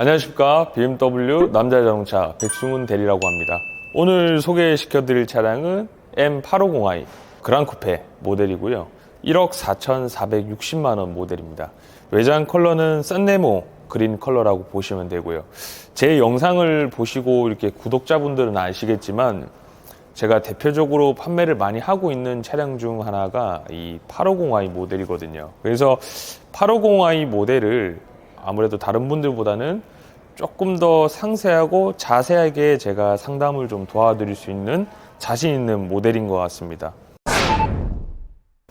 안녕하십니까. BMW 남자자동차 백승훈 대리라고 합니다. 오늘 소개시켜 드릴 차량은 M850i 그랑쿠페 모델이고요. 1억 4,460만원 모델입니다. 외장 컬러는 썬네모 그린 컬러라고 보시면 되고요. 제 영상을 보시고 이렇게 구독자분들은 아시겠지만 제가 대표적으로 판매를 많이 하고 있는 차량 중 하나가 이 850i 모델이거든요. 그래서 850i 모델을 아무래도 다른 분들보다는 조금 더 상세하고 자세하게 제가 상담을 좀 도와드릴 수 있는 자신 있는 모델인 것 같습니다.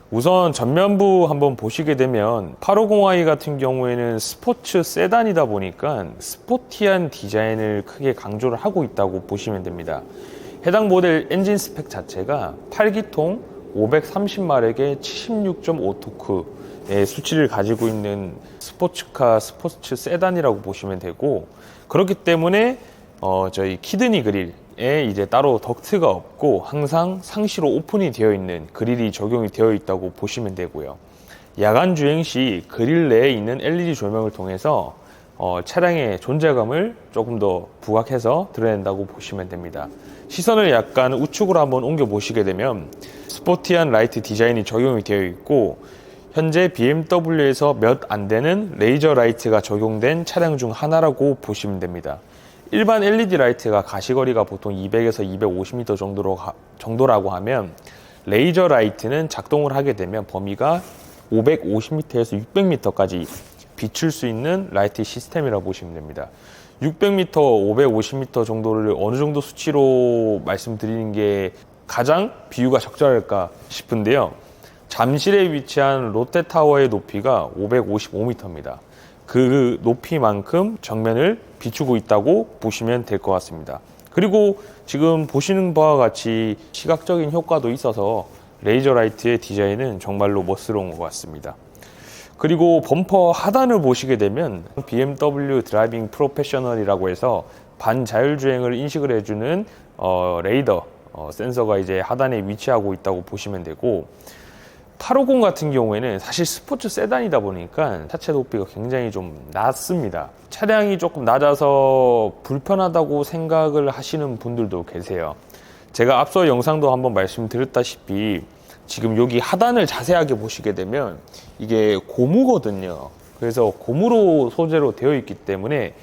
우선 전면부 한번 보시게 되면 850i 같은 경우에는 스포츠 세단이다 보니까 스포티한 디자인을 크게 강조를 하고 있다고 보시면 됩니다. 해당 모델 엔진 스펙 자체가 8기통 530마력의 76.5토크의 수치를 가지고 있는 스포츠카 스포츠 세단이라고 보시면 되고 그렇기 때문에 어, 저희 키드니 그릴에 이제 따로 덕트가 없고 항상 상시로 오픈이 되어 있는 그릴이 적용이 되어 있다고 보시면 되고요. 야간 주행 시 그릴 내에 있는 LED 조명을 통해서 어, 차량의 존재감을 조금 더 부각해서 드러낸다고 보시면 됩니다. 시선을 약간 우측으로 한번 옮겨 보시게 되면 스포티한 라이트 디자인이 적용이 되어 있고 현재 BMW에서 몇 안 되는 레이저 라이트가 적용된 차량 중 하나라고 보시면 됩니다. 일반 LED 라이트가 가시거리가 보통 200에서 250m 정도로 가- 정도라고 하면 레이저 라이트는 작동을 하게 되면 범위가 550m에서 600m까지 비출 수 있는 라이트 시스템이라고 보시면 됩니다. 600m, 550m 정도를 어느 정도 수치로 말씀드리는 게 가장 비유가 적절할까 싶은데요. 잠실에 위치한 롯데타워의 높이가 555m입니다. 그 높이만큼 정면을 비추고 있다고 보시면 될 것 같습니다. 그리고 지금 보시는 바와 같이 시각적인 효과도 있어서 레이저 라이트의 디자인은 정말로 멋스러운 것 같습니다. 그리고 범퍼 하단을 보시게 되면 BMW 드라이빙 프로페셔널이라고 해서 반자율주행을 인식을 해주는 어, 레이더 어, 센서가 이제 하단에 위치하고 있다고 보시면 되고 850 같은 경우에는 사실 스포츠 세단이다 보니까 차체 높이가 굉장히 좀 낮습니다. 차량이 조금 낮아서 불편하다고 생각을 하시는 분들도 계세요. 제가 앞서 영상도 한번 말씀드렸다시피 지금 여기 하단을 자세하게 보시게 되면 이게 고무거든요. 그래서 고무로 소재로 되어 있기 때문에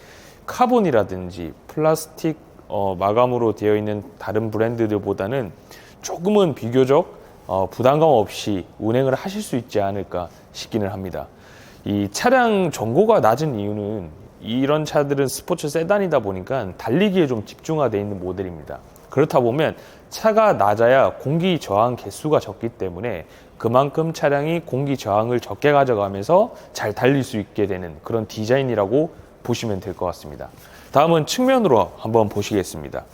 카본이라든지 플라스틱 어, 마감으로 되어 있는 다른 브랜드들보다는 조금은 비교적 어, 부담감 없이 운행을 하실 수 있지 않을까 싶기는 합니다. 이 차량 전고가 낮은 이유는 이런 차들은 스포츠 세단이다 보니까 달리기에 좀 집중화되어 있는 모델입니다. 그렇다 보면 차가 낮아야 공기 저항 개수가 적기 때문에 그만큼 차량이 공기 저항을 적게 가져가면서 잘 달릴 수 있게 되는 그런 디자인이라고 보시면 될 것 같습니다. 다음은 측면으로 한번 보시겠습니다.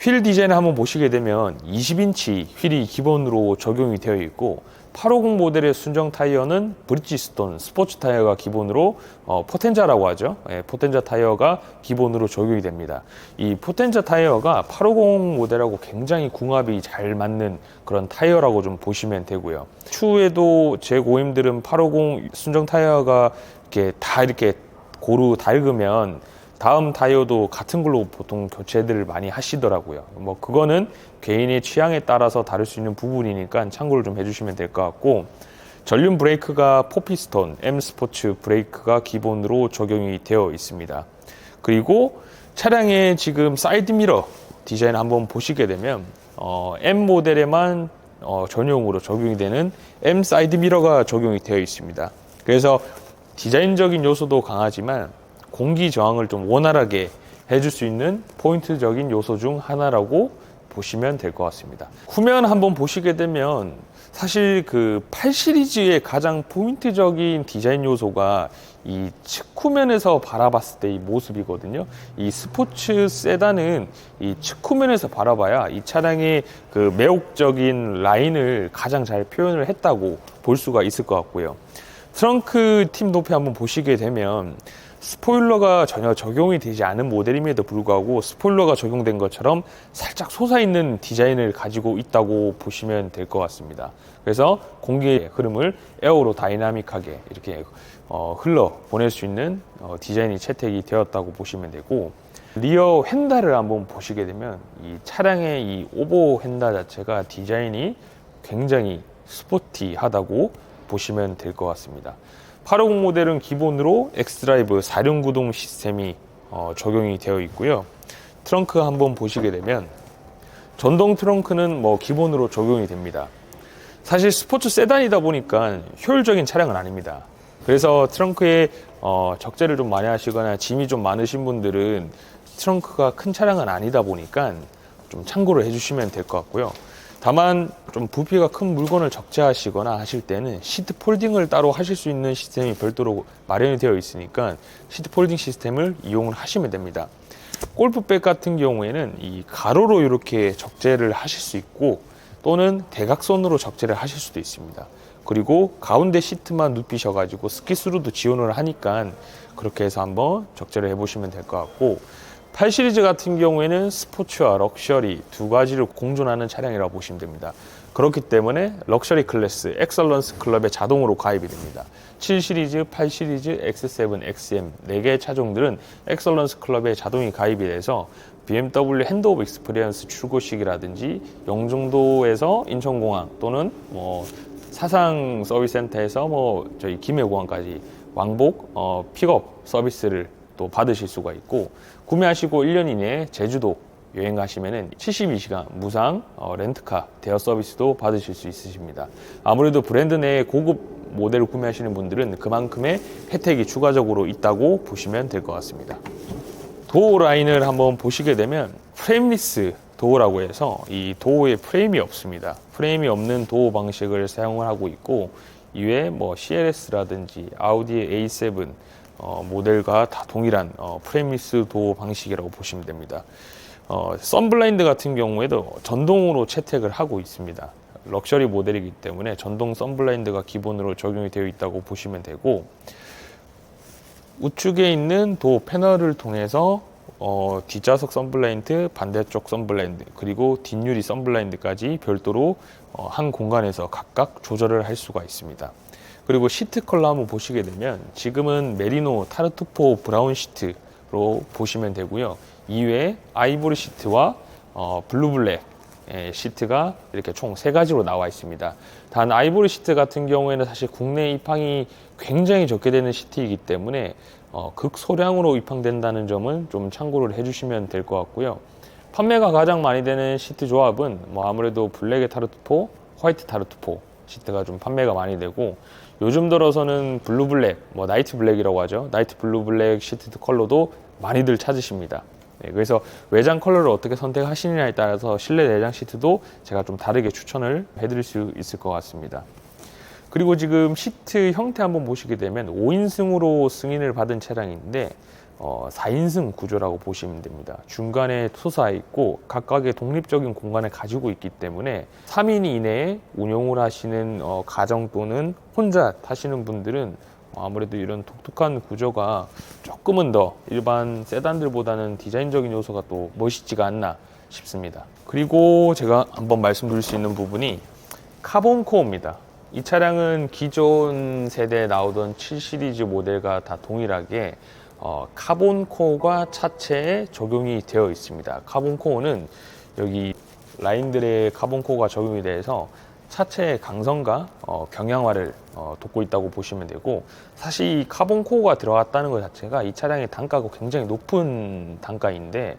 휠 디자인을 한번 보시게 되면 20인치 휠이 기본으로 적용이 되어 있고 850 모델의 순정 타이어는 브리지스톤 스포츠 타이어가 기본으로 어, 포텐자라고 하죠. 예, 포텐자 타이어가 기본으로 적용이 됩니다. 이 포텐자 타이어가 850 모델하고 굉장히 궁합이 잘 맞는 그런 타이어라고 좀 보시면 되고요. 추후에도 제 고임들은 850 순정 타이어가 이렇게 다 이렇게 고루 닳으면 다음 타이어도 같은 걸로 보통 교체들을 많이 하시더라고요. 뭐 그거는 개인의 취향에 따라서 다를 수 있는 부분이니까 참고를 좀 해주시면 될 것 같고 전륜 브레이크가 포피스톤 M 스포츠 브레이크가 기본으로 적용이 되어 있습니다. 그리고 차량의 지금 사이드 미러 디자인 한번 보시게 되면 어, M 모델에만 어, 전용으로 적용이 되는 M 사이드 미러가 적용이 되어 있습니다. 그래서 디자인적인 요소도 강하지만 공기 저항을 좀 원활하게 해줄 수 있는 포인트적인 요소 중 하나라고 보시면 될 것 같습니다. 후면 한번 보시게 되면 사실 그 8 시리즈의 가장 포인트적인 디자인 요소가 이 측후면에서 바라봤을 때 이 모습이거든요. 이 스포츠 세단은 이 측후면에서 바라봐야 이 차량의 그 매혹적인 라인을 가장 잘 표현을 했다고 볼 수가 있을 것 같고요. 트렁크 팀 높이 한번 보시게 되면 스포일러가 전혀 적용이 되지 않은 모델임에도 불구하고 스포일러가 적용된 것처럼 살짝 솟아있는 디자인을 가지고 있다고 보시면 될 것 같습니다. 그래서 공기의 흐름을 에어로 다이나믹하게 이렇게 어, 흘러 보낼 수 있는 어, 디자인이 채택이 되었다고 보시면 되고 리어 휀다를 한번 보시게 되면 이 차량의 이 오버 휀다 자체가 디자인이 굉장히 스포티하다고 보시면 될 것 같습니다. 850 모델은 기본으로 엑스드라이브 4륜 구동 시스템이 어, 적용이 되어 있고요. 트렁크 한번 보시게 되면 전동 트렁크는 뭐 기본으로 적용이 됩니다. 사실 스포츠 세단이다 보니까 효율적인 차량은 아닙니다. 그래서 트렁크에 어, 적재를 좀 많이 하시거나 짐이 좀 많으신 분들은 트렁크가 큰 차량은 아니다 보니까 좀 참고를 해주시면 될 것 같고요. 다만 좀 부피가 큰 물건을 적재하시거나 하실 때는 시트 폴딩을 따로 하실 수 있는 시스템이 별도로 마련이 되어 있으니까 시트 폴딩 시스템을 이용을 하시면 됩니다. 골프백 같은 경우에는 이 가로로 이렇게 적재를 하실 수 있고 또는 대각선으로 적재를 하실 수도 있습니다. 그리고 가운데 시트만 눕히셔 가지고 스키스루도 지원을 하니까 그렇게 해서 한번 적재를 해 보시면 될 것 같고 8 시리즈 같은 경우에는 스포츠와 럭셔리 두 가지를 공존하는 차량이라고 보시면 됩니다. 그렇기 때문에 럭셔리 클래스 엑설런스 클럽에 자동으로 가입이 됩니다. 7 시리즈, 8 시리즈, X7, XM 4개의 차종들은 엑설런스 클럽에 자동이 가입이 돼서 BMW 핸드 오브 익스피리언스 출고식이라든지 영종도에서 인천공항 또는 뭐 사상 서비스 센터에서 뭐 저희 김해공항까지 왕복 어, 픽업 서비스를 또 받으실 수가 있고 구매하시고 1년 이내에 제주도 여행 가시면은 72시간 무상 어, 렌트카 대여 서비스도 받으실 수 있으십니다. 아무래도 브랜드 내 고급 모델을 구매하시는 분들은 그만큼의 혜택이 추가적으로 있다고 보시면 될 것 같습니다. 도어 라인을 한번 보시게 되면 프레임리스 도어라고 해서 이 도어에 프레임이 없습니다. 프레임이 없는 도어 방식을 사용을 하고 있고 이외에 뭐 CLS라든지 아우디의 A7 어, 모델과 다 동일한 어, 프레임리스 도어 방식이라고 보시면 됩니다. 어, 썬블라인드 같은 경우에도 전동으로 채택을 하고 있습니다. 럭셔리 모델이기 때문에 전동 썬블라인드가 기본으로 적용이 되어 있다고 보시면 되고 우측에 있는 도 패널을 통해서 어, 뒷좌석 썬블라인드, 반대쪽 썬블라인드, 그리고 뒷유리 썬블라인드까지 별도로 어, 한 공간에서 각각 조절을 할 수가 있습니다. 그리고 시트 컬러 한번 보시게 되면 지금은 메리노 타르투포 브라운 시트로 보시면 되고요. 이외에 아이보리 시트와 어, 블루블랙 예, 시트가 이렇게 총 세 가지로 나와 있습니다. 단 아이보리 시트 같은 경우에는 사실 국내 입항이 굉장히 적게 되는 시트이기 때문에 어, 극소량으로 입항된다는 점은 좀 참고를 해주시면 될 것 같고요. 판매가 가장 많이 되는 시트 조합은 뭐 아무래도 블랙의 타르트포, 화이트 타르트포 시트가 좀 판매가 많이 되고 요즘 들어서는 블루 블랙, 뭐 나이트 블랙이라고 하죠. 나이트 블루 블랙 시트 컬러도 많이들 찾으십니다. 네, 그래서 외장 컬러를 어떻게 선택하시느냐에 따라서 실내 내장 시트도 제가 좀 다르게 추천을 해드릴 수 있을 것 같습니다. 그리고 지금 시트 형태 한번 보시게 되면 5인승으로 승인을 받은 차량인데 어, 4인승 구조라고 보시면 됩니다. 중간에 솟아 있고 각각의 독립적인 공간을 가지고 있기 때문에 3인 이내에 운용을 하시는 어, 가정 또는 혼자 타시는 분들은 아무래도 이런 독특한 구조가 조금은 더 일반 세단들보다는 디자인적인 요소가 또 멋있지가 않나 싶습니다. 그리고 제가 한번 말씀드릴 수 있는 부분이 카본 코어입니다. 이 차량은 기존 세대에 나오던 7 시리즈 모델과 다 동일하게 어, 카본 코어가 차체에 적용이 되어 있습니다. 카본 코어는 여기 라인들의 카본 코어가 적용이 돼서 차체의 강성과 어, 경량화를 어, 돕고 있다고 보시면 되고 사실 이 카본 코어가 들어갔다는 것 자체가 이 차량의 단가가 굉장히 높은 단가인데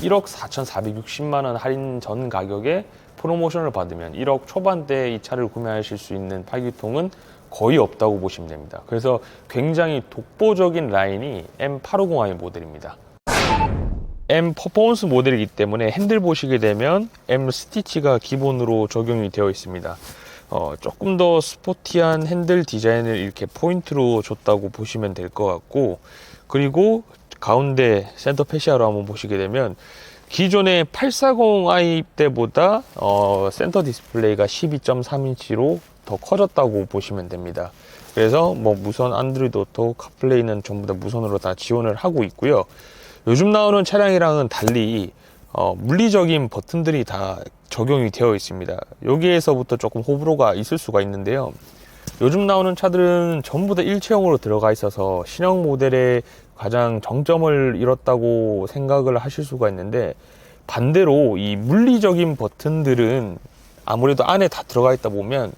1억 4,460만 원 할인 전 가격에 프로모션을 받으면 1억 초반대에 이 차를 구매하실 수 있는 팔기통은 거의 없다고 보시면 됩니다. 그래서 굉장히 독보적인 라인이 M850i 모델입니다. M 퍼포먼스 모델이기 때문에 핸들 보시게 되면 M 스티치가 기본으로 적용이 되어 있습니다. 어, 조금 더 스포티한 핸들 디자인을 이렇게 포인트로 줬다고 보시면 될 것 같고 그리고 가운데 센터 페시아로 한번 보시게 되면 기존의 840i 때보다 어, 센터 디스플레이가 12.3인치로 더 커졌다고 보시면 됩니다. 그래서 뭐 무선 안드로이드 오토, 카플레이는 전부 다 무선으로 다 지원을 하고 있고요. 요즘 나오는 차량이랑은 달리 어, 물리적인 버튼들이 다 적용이 되어 있습니다. 여기에서부터 조금 호불호가 있을 수가 있는데요. 요즘 나오는 차들은 전부 다 일체형으로 들어가 있어서 신형 모델의 가장 정점을 잃었다고 생각을 하실 수가 있는데 반대로 이 물리적인 버튼들은 아무래도 안에 다 들어가 있다 보면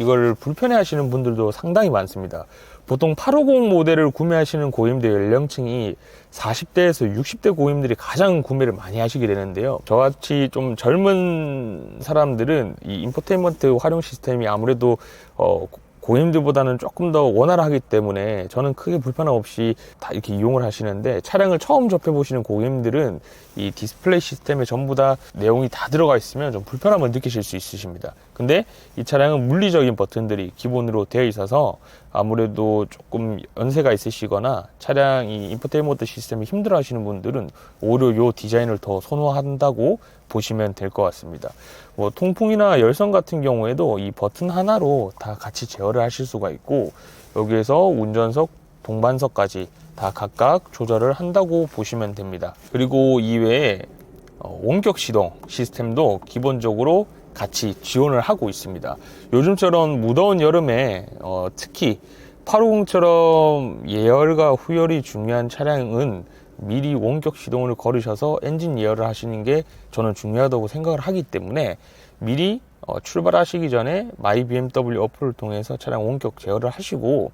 이걸 불편해 하시는 분들도 상당히 많습니다. 보통 850 모델을 구매하시는 고객님들 연령층이 40대에서 60대 고객님들이 가장 구매를 많이 하시게 되는데요. 저같이 좀 젊은 사람들은 이 인포테인먼트 활용 시스템이 아무래도 어, 고객님들보다는 조금 더 원활하기 때문에 저는 크게 불편함 없이 다 이렇게 이용을 하시는데 차량을 처음 접해 보시는 고객님들은 이 디스플레이 시스템에 전부 다 내용이 다 들어가 있으면 좀 불편함을 느끼실 수 있으십니다. 근데 이 차량은 물리적인 버튼들이 기본으로 되어 있어서 아무래도 조금 연세가 있으시거나 차량이 인포테인먼트 시스템이 힘들어 하시는 분들은 오히려 이 디자인을 더 선호한다고 보시면 될 것 같습니다. 뭐 통풍이나 열선 같은 경우에도 이 버튼 하나로 다 같이 제어를 하실 수가 있고 여기에서 운전석, 동반석까지 다 각각 조절을 한다고 보시면 됩니다. 그리고 이외에 어, 원격 시동 시스템도 기본적으로 같이 지원을 하고 있습니다. 요즘처럼 무더운 여름에 어, 특히 850처럼 예열과 후열이 중요한 차량은 미리 원격 시동을 걸으셔서 엔진 예열을 하시는 게 저는 중요하다고 생각을 하기 때문에 미리 어, 출발하시기 전에 마이 BMW 어플을 통해서 차량 원격 제어를 하시고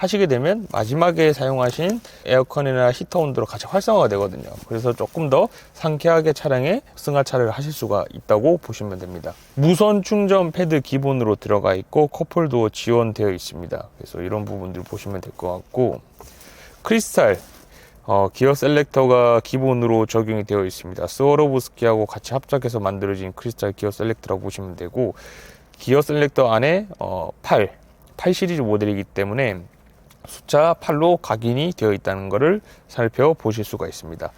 하시게 되면 마지막에 사용하신 에어컨이나 히터 온도로 같이 활성화가 되거든요. 그래서 조금 더 상쾌하게 차량에 승하차를 하실 수가 있다고 보시면 됩니다. 무선 충전 패드 기본으로 들어가 있고 컵홀도 지원되어 있습니다. 그래서 이런 부분들 보시면 될 것 같고 크리스탈 어, 기어 셀렉터가 기본으로 적용이 되어 있습니다. 스워로브스키하고 같이 합작해서 만들어진 크리스탈 기어 셀렉터라고 보시면 되고 기어 셀렉터 안에 어, 8, 8 시리즈 모델이기 때문에 숫자 8로 각인이 되어 있다는 것을 살펴보실 수가 있습니다.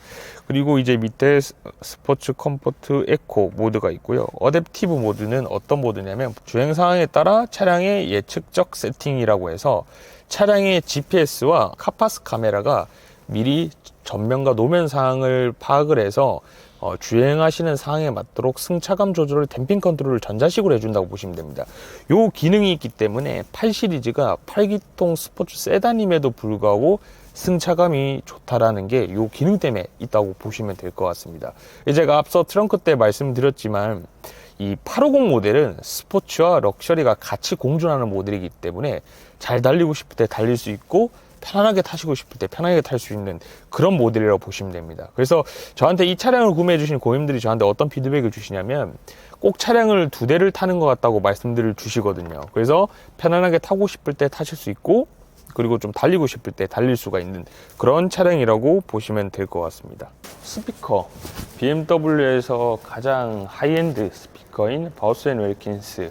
그리고 이제 밑에 스- 스포츠 컴포트 에코 모드가 있고요. 어댑티브 모드는 어떤 모드냐면 주행 상황에 따라 차량의 예측적 세팅이라고 해서 차량의 GPS와 카파스 카메라가 미리 전면과 노면 상황을 파악을 해서 어, 주행하시는 상황에 맞도록 승차감 조절을 댐핑 컨트롤을 전자식으로 해준다고 보시면 됩니다. 요 기능이 있기 때문에 8 시리즈가 8기통 스포츠 세단임에도 불구하고 승차감이 좋다라는 게 요 기능 때문에 있다고 보시면 될 것 같습니다. 제가 앞서 트렁크 때 말씀드렸지만 이 850 모델은 스포츠와 럭셔리가 같이 공존하는 모델이기 때문에 잘 달리고 싶을 때 달릴 수 있고 편안하게 타시고 싶을 때 편하게 탈 수 있는 그런 모델이라고 보시면 됩니다. 그래서 저한테 이 차량을 구매해 주신 고객님들이 저한테 어떤 피드백을 주시냐면 꼭 차량을 두 대를 타는 것 같다고 말씀들을 주시거든요. 그래서 편안하게 타고 싶을 때 타실 수 있고 그리고 좀 달리고 싶을 때 달릴 수가 있는 그런 차량이라고 보시면 될 것 같습니다. 스피커 BMW에서 가장 하이엔드 스피커인 바우스 앤 웰킨스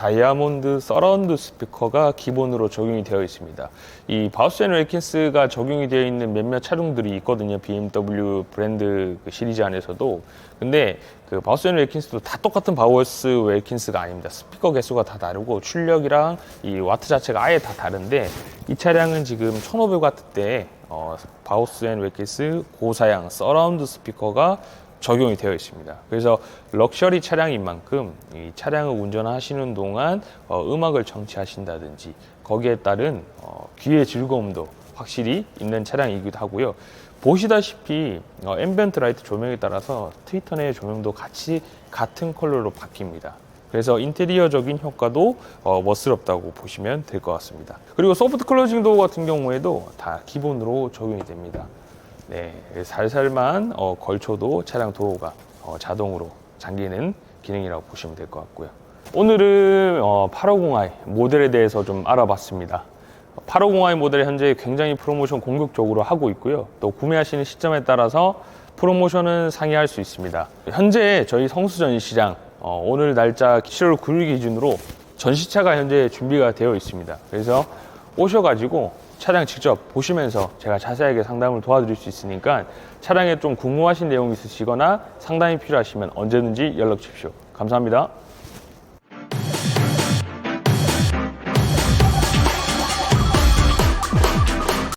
다이아몬드 서라운드 스피커가 기본으로 적용이 되어 있습니다. 이 바우스 앤 웰킨스가 적용이 되어 있는 몇몇 차량들이 있거든요. BMW 브랜드 그 시리즈 안에서도. 근데 그 바우스 앤 웰킨스도 다 똑같은 바우스 웰킨스가 아닙니다. 스피커 개수가 다 다르고 출력이랑 이 와트 자체가 아예 다 다른데 이 차량은 지금 1500와트 대 어, 바우스 앤 웰킨스 고사양 서라운드 스피커가 적용이 되어 있습니다. 그래서 럭셔리 차량인 만큼 이 차량을 운전하시는 동안 어, 음악을 청취하신다든지 거기에 따른 어, 귀의 즐거움도 확실히 있는 차량이기도 하고요. 보시다시피 어, 앰비언트 라이트 조명에 따라서 트위터 내 조명도 같이 같은 컬러로 바뀝니다. 그래서 인테리어적인 효과도 어, 멋스럽다고 보시면 될 것 같습니다. 그리고 소프트 클로징 도어 같은 경우에도 다 기본으로 적용이 됩니다. 네, 살살만 어, 걸쳐도 차량 도어가 어, 자동으로 잠기는 기능이라고 보시면 될 것 같고요. 오늘은 어, 850i 모델에 대해서 좀 알아봤습니다. 850i 모델 현재 굉장히 프로모션 공격적으로 하고 있고요. 또 구매하시는 시점에 따라서 프로모션은 상이할 수 있습니다. 현재 저희 성수전 시장 어, 오늘 날짜 7월 9일 기준으로 전시차가 현재 준비가 되어 있습니다. 그래서 오셔가지고 차량 직접 보시면서 제가 자세하게 상담을 도와드릴 수 있으니까 차량에 좀 궁금하신 내용이 있으시거나 상담이 필요하시면 언제든지 연락 주십시오. 감사합니다.